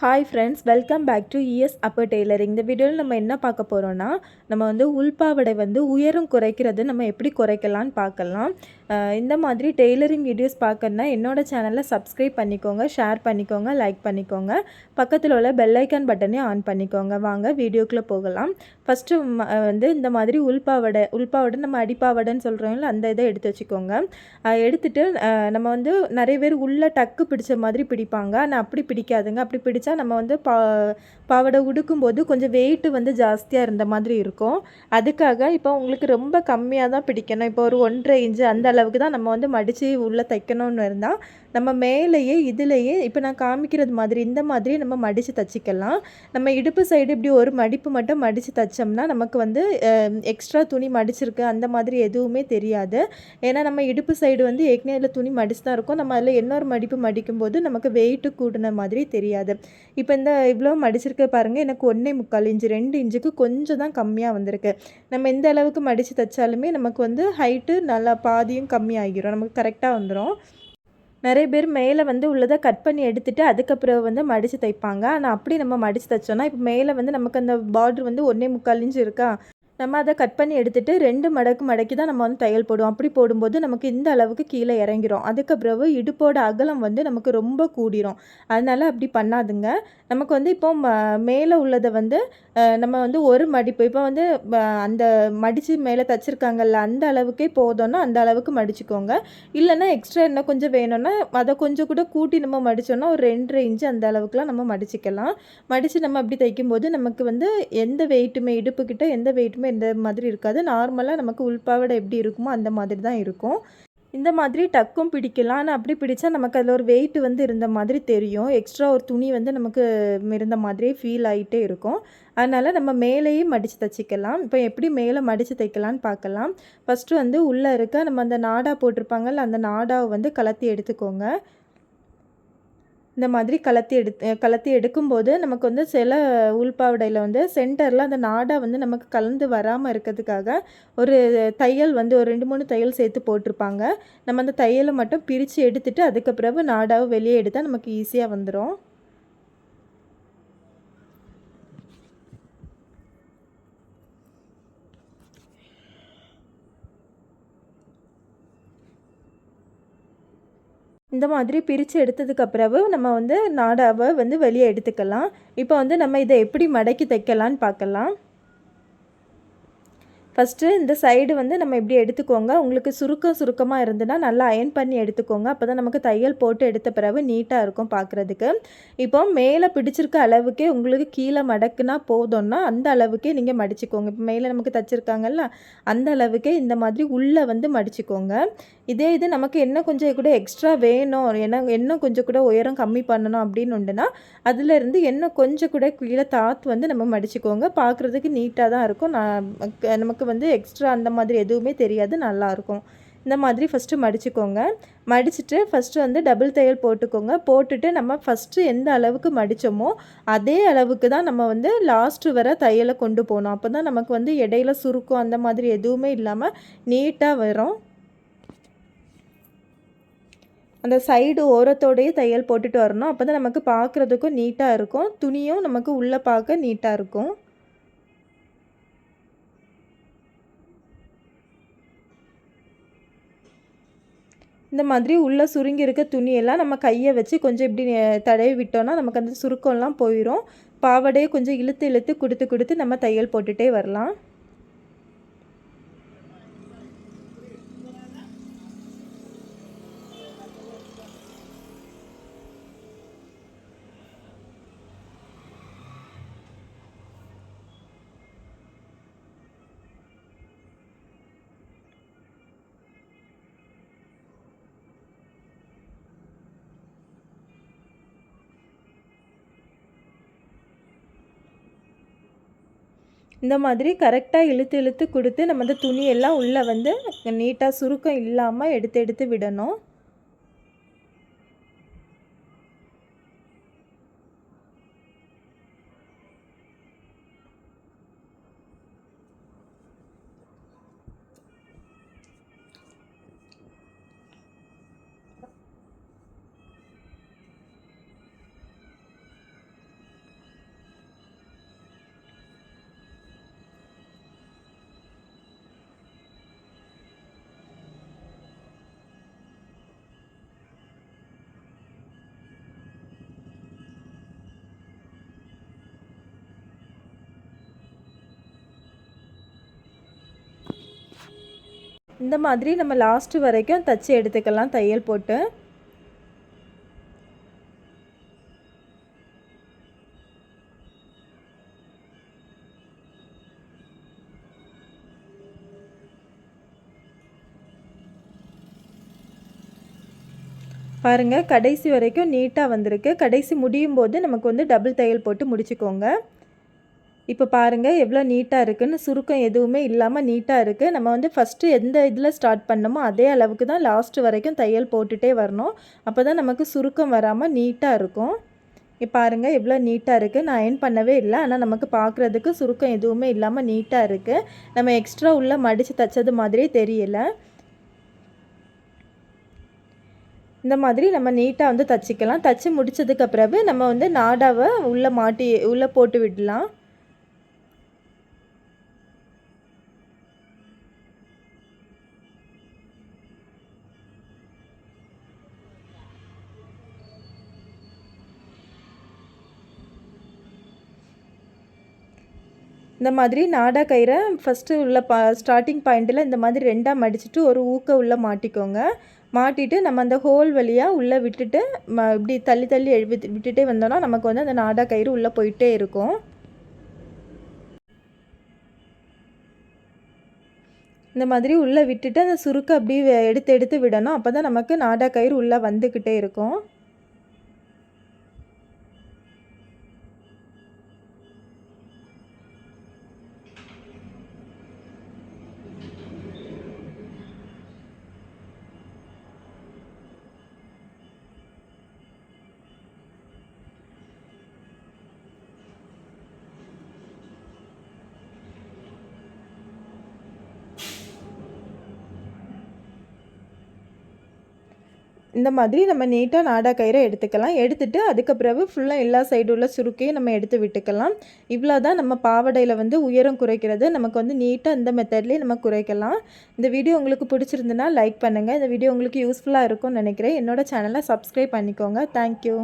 Hi friends welcome back to E S upper tailoring இந்த வீடியோவில் நம்ம என்ன பார்க்க போகிறோன்னா நம்ம வந்து உள்பாவடை வந்து உயரம் குறைக்கிறது நம்ம எப்படி குறைக்கலான்னு பார்க்கலாம். இந்த மாதிரி டெய்லரிங் வீடியோஸ் பார்க்கணுன்னா என்னோடய சேனலை சப்ஸ்கிரைப் பண்ணிக்கோங்க ஷேர் பண்ணிக்கோங்க லைக் பண்ணிக்கோங்க. பக்கத்தில் உள்ள பெல்லைக்கான் பட்டனையும் ஆன் பண்ணிக்கோங்க. வாங்க வீடியோக்குள்ளே போகலாம். ஃபஸ்ட்டு வந்து இந்த மாதிரி உள்பாவடை உள்பாவடை நம்ம அடிப்பாவடைன்னு சொல்கிறோம்ல அந்த இதை எடுத்து வச்சுக்கோங்க. எடுத்துகிட்டு எடுத்துட்டு நம்ம வந்து நிறைய பேர் உள்ளே டக்கு பிடிச்ச மாதிரி பிடிப்பாங்க. ஆனால் அப்படி பிடிக்காதுங்க. அப்படி பிடிச்சா நம்ம வந்து பா பாவாடை உடுக்கும்போது கொஞ்சம் வெயிட் வந்து ஜாஸ்தியாக இருந்த மாதிரி இருக்கும். அதுக்காக இப்போ உங்களுக்கு ரொம்ப கம்மியாக தான் பிடிக்கணும். இப்போ ஒரு ஒன்றரை இன்ச்சு அந்த அளவுக்கு தான் நம்ம வந்து மடித்து உள்ளே தைக்கணும்னு இருந்தால் நம்ம மேலேயே இதுலேயே இப்போ நான் காமிக்கிறது மாதிரி இந்த மாதிரி நம்ம மடித்து தச்சிக்கலாம். நம்ம இடுப்பு சைடு இப்படி ஒரு மடிப்பு மட்டும் மடித்து தைச்சோம்னா நமக்கு வந்து எக்ஸ்ட்ரா துணி மடிச்சிருக்கு. அந்த மாதிரி எதுவுமே தெரியாது. ஏன்னா நம்ம இடுப்பு சைடு வந்து ஏற்கனவே துணி மடிச்சு தான் இருக்கும். நம்ம அதில் இன்னொரு மடிப்பு மடிக்கும்போது நமக்கு வெயிட்டு கூடின மாதிரி தெரியாது. இப்போ இந்த இவ்வளோ மடிச்சிருக்க பாருங்கள் எனக்கு ஒன்றே முக்கால் இன்ச்சு ரெண்டு இன்ச்சுக்கு கொஞ்சம் தான் கம்மியாக வந்திருக்கு. நம்ம எந்த அளவுக்கு மடித்து தைச்சாலுமே நமக்கு வந்து ஹைட்டு நல்லா பாதியும் கம்மியாகிரும். நமக்கு கரெக்டாக வந்துடும் நிறைய பேர் மேலே வந்து உள்ளதை கட் பண்ணி எடுத்துட்டு அதுக்கப்புறம் வந்து மடித்து தைப்பாங்க. ஆனால் அப்படி நம்ம மடித்து தைச்சோன்னா இப்போ மேலே வந்து நமக்கு அந்த பார்ட்ரு வந்து ஒன்றே முக்கால் இன்ச்சு இருக்கா? நம்ம அதை கட் பண்ணி எடுத்துகிட்டு ரெண்டு மடக்கு மடக்கி தான் நம்ம வந்து தையல் போடுவோம். அப்படி போடும்போது நமக்கு இந்த அளவுக்கு கீழே இறங்கிரும். பிறகு இடுப்போட அகலம் வந்து நமக்கு ரொம்ப கூடிரும். அதனால் அப்படி பண்ணாதுங்க. நமக்கு வந்து இப்போ ம- மேலே உள்ளதை வந்து நம்ம வந்து ஒரு மடிப்பு. இப்போ வந்து ப- அந்த மடித்து மேலே தச்சிருக்காங்கல்ல அந்த அளவுக்கே போதும்னா அந்த அளவுக்கு மடிச்சுக்கோங்க. இல்லைன்னா எக்ஸ்ட்ரா என்ன கொஞ்சம் வேணும்னா அதை கொஞ்சம் கூட கூட்டி நம்ம மடிச்சோன்னா ஒரு ரெண்டரை இன்ச்சு அந்த அளவுக்குலாம் நம்ம மடிச்சுக்கலாம். மடித்து நம்ம அப்படி தைக்கும்போது நமக்கு வந்து எந்த வெயிட்டுமே இடுப்புக்கிட்ட எந்த வெயிட்டுமே இந்த மாதிரி இருக்காது. நார்மலாக நமக்கு உள்பாவடை எப்படி இருக்குமோ அந்த மாதிரி தான் இருக்கும். இந்த மாதிரி டக்கும் பிடிக்கலாம். ஆனால் அப்படி பிடிச்சா நமக்கு அதில் ஒரு வெயிட் வந்து இருந்த மாதிரி தெரியும். எக்ஸ்ட்ரா ஒரு துணி வந்து நமக்கு இருந்த மாதிரியே ஃபீல் ஆகிட்டே இருக்கும். அதனால் நம்ம மேலேயே மடித்து தைச்சிக்கலாம். இப்போ எப்படி மேலே மடித்து தைக்கலான்னு பார்க்கலாம். ஃபஸ்ட்டு வந்து உள்ளே இருக்க நம்ம அந்த நாடா போட்டிருப்பாங்கல்ல அந்த நாடாவை வந்து கலத்தி எடுத்துக்கோங்க. இந்த மாதிரி கலத்தி எடுத்து கலத்தி எடுக்கும்போது நமக்கு வந்து சில உள்பாவடையில் வந்து சென்டரில் அந்த நாடாக வந்து நமக்கு கலந்து வராமல் இருக்கிறதுக்காக ஒரு தையல் வந்து ஒரு ரெண்டு மூணு தையல் சேர்த்து போட்டிருப்பாங்க. நம்ம அந்த தையலை மட்டும் பிரித்து எடுத்துட்டு அதுக்கு பிறகு நாடாவை வெளியே எடுத்தால் நமக்கு ஈஸியாக வந்துடும் இந்த மாதிரி பிரித்து எடுத்ததுக்கு பிறகு நம்ம வந்து நாடாவை வந்து வெளியே எடுத்துக்கலாம். இப்போ வந்து நம்ம இதை எப்படி மடக்கி தைக்கலான்னு பார்க்கலாம். ஃபஸ்ட்டு இந்த சைடு வந்து நம்ம இப்படி எடுத்துக்கோங்க? உங்களுக்கு சுருக்கம் சுருக்கமாக இருந்துன்னா நல்லா அயன் பண்ணி எடுத்துக்கோங்க. அப்போ தான் நமக்கு தையல் போட்டு எடுத்த பிறகு நீட்டாக இருக்கும் பார்க்குறதுக்கு இப்போ மேலே பிடிச்சிருக்க அளவுக்கே உங்களுக்கு கீழே மடக்குனா போதும்னா அந்த அளவுக்கே நீங்கள் மடிச்சுக்கோங்க. இப்போ மேலே நமக்கு தச்சிருக்காங்கல்ல அந்த அளவுக்கே இந்த மாதிரி உள்ளே வந்து மடிச்சுக்கோங்க. இதே இது நமக்கு என்ன கொஞ்சம் கூட எக்ஸ்ட்ரா வேணும் என்ன இன்னும் கொஞ்சம் கூட உயரம் கம்மி பண்ணணும் அப்படின்னு உண்டுன்னா அதுலேருந்து இன்னும் கொஞ்சம் கூட கீழே தாத்து வந்து நம்ம மடிச்சுக்கோங்க. பார்க்குறதுக்கு நீட்டாக தான் இருக்கும். நான் நமக்கு வந்து எக்ஸ்ட்ரா அந்த மாதிரி எதுவுமே தெரியாது நல்லாயிருக்கும் இந்த மாதிரி ஃபஸ்ட்டு மடிச்சுக்கோங்க. மடிச்சுட்டு ஃபஸ்ட்டு வந்து டபுள் தையல் போட்டுக்கோங்க. போட்டுட்டு நம்ம ஃபஸ்ட்டு எந்த அளவுக்கு மடித்தோமோ அதே அளவுக்கு தான் நம்ம வந்து லாஸ்ட்டு வர தையலை கொண்டு போகணும். அப்போ தான் நமக்கு வந்து இடையில சுருக்கம் அந்த மாதிரி எதுவுமே இல்லாமல் நீட்டாக வரும். அந்த சைடு ஓரத்தோடையே தையல் போட்டுட்டு வரணும். அப்போ தான் நமக்கு பார்க்குறதுக்கும் நீட்டாக இருக்கும். துணியும் நமக்கு உள்ளே பார்க்க நீட்டாக இருக்கும். இந்த மாதிரி உள்ளே சுருங்கி இருக்க துணியெல்லாம் நம்ம கையை வச்சு கொஞ்சம் இப்படி தடவி விட்டோம்னா நமக்கு அந்த சுருக்கம்லாம் போயிடும் பாவாடையை கொஞ்சம் இழுத்து இழுத்து கொடுத்து கொடுத்து நம்ம தையல் போட்டுகிட்டே வரலாம். இந்த மாதிரி கரெக்டாக இழுத்து இழுத்து கொடுத்து நம்ம அந்த துணியெல்லாம் உள்ளே வந்து நீட்டாக சுருக்கம் இல்லாமல் எடுத்து எடுத்து விடணும். இந்த மாதிரி நம்ம லாஸ்ட்டு வரைக்கும் தச்சு எடுத்துக்கலாம் தையல் போட்டு. பாருங்கள் கடைசி வரைக்கும் நீட்டாக வந்திருக்கு. கடைசி முடியும் போது நமக்கு வந்து டபுள் தையல் போட்டு முடிச்சுக்கோங்க. இப்போ பாருங்கள் எவ்வளோ நீட்டாக இருக்குதுன்னு சுருக்கம் எதுவுமே இல்லாமல் நீட்டாக இருக்குது நம்ம வந்து ஃபஸ்ட்டு எந்த இதில் ஸ்டார்ட் பண்ணமோ அதே அளவுக்கு தான் லாஸ்ட்டு வரைக்கும் தையல் போட்டுகிட்டே வரணும். அப்போ தான் நமக்கு சுருக்கம் வராமல் நீட்டாக இருக்கும். இப்போ பாருங்கள் எவ்வளோ நீட்டாக இருக்குது நான் அயன் பண்ணவே இல்லை. ஆனால் நமக்கு பார்க்குறதுக்கு சுருக்கம் எதுவுமே இல்லாமல் நீட்டாக இருக்குது நம்ம எக்ஸ்ட்ரா உள்ளே மடித்து தைச்சது மாதிரியே தெரியலை. இந்த மாதிரி நம்ம நீட்டாக வந்து தச்சுக்கலாம். தச்சு முடித்ததுக்கு பிறகு நம்ம வந்து நாடாவை உள்ளே மாட்டி உள்ளே போட்டு விடலாம். இந்த மாதிரி நாடா கயிறை ஃபஸ்ட்டு உள்ள பா ஸ்டார்டிங் பாயிண்ட்டில் இந்த மாதிரி ரெண்டாக மடிச்சுட்டு ஒரு ஊக்க உள்ளே மாட்டிக்கோங்க. மாட்டிட்டு நம்ம அந்த ஹோல் வழியாக உள்ளே விட்டுட்டு ம இப்படி தள்ளி தள்ளி விட்டு விட்டுட்டே வந்தோம்னா நமக்கு வந்து அந்த நாடா கயிறு உள்ளே போயிட்டே இருக்கும். இந்த மாதிரி உள்ளே விட்டுட்டு அந்த சுருக்கு அப்படியே எடுத்து எடுத்து விடணும். அப்போ தான் நமக்கு நாடா கயிறு உள்ளே வந்துக்கிட்டே இருக்கும். இந்த மாதிரி நம்ம நீட்டாக நாடா கயிறை எடுத்துக்கலாம். எடுத்துகிட்டு அதுக்கு பிறகு ஃபுல்லாக எல்லா சைடு உள்ள சுருக்கையும் நம்ம எடுத்து விட்டுக்கலாம். இவ்வளோ தான் நம்ம பாவடையில் வந்து உயரம் குறைக்கிறது. நமக்கு வந்து நீட்டாக இந்த மெத்தட்லேயே நம்ம குறைக்கலாம். இந்த வீடியோ உங்களுக்கு பிடிச்சிருந்துன்னா லைக் பண்ணுங்கள் இந்த வீடியோ உங்களுக்கு யூஸ்ஃபுல்லாக இருக்கும்னு நினைக்கிறேன். என்னோடய சேனலை சப்ஸ்கிரைப் பண்ணிக்கோங்க. தேங்க்யூ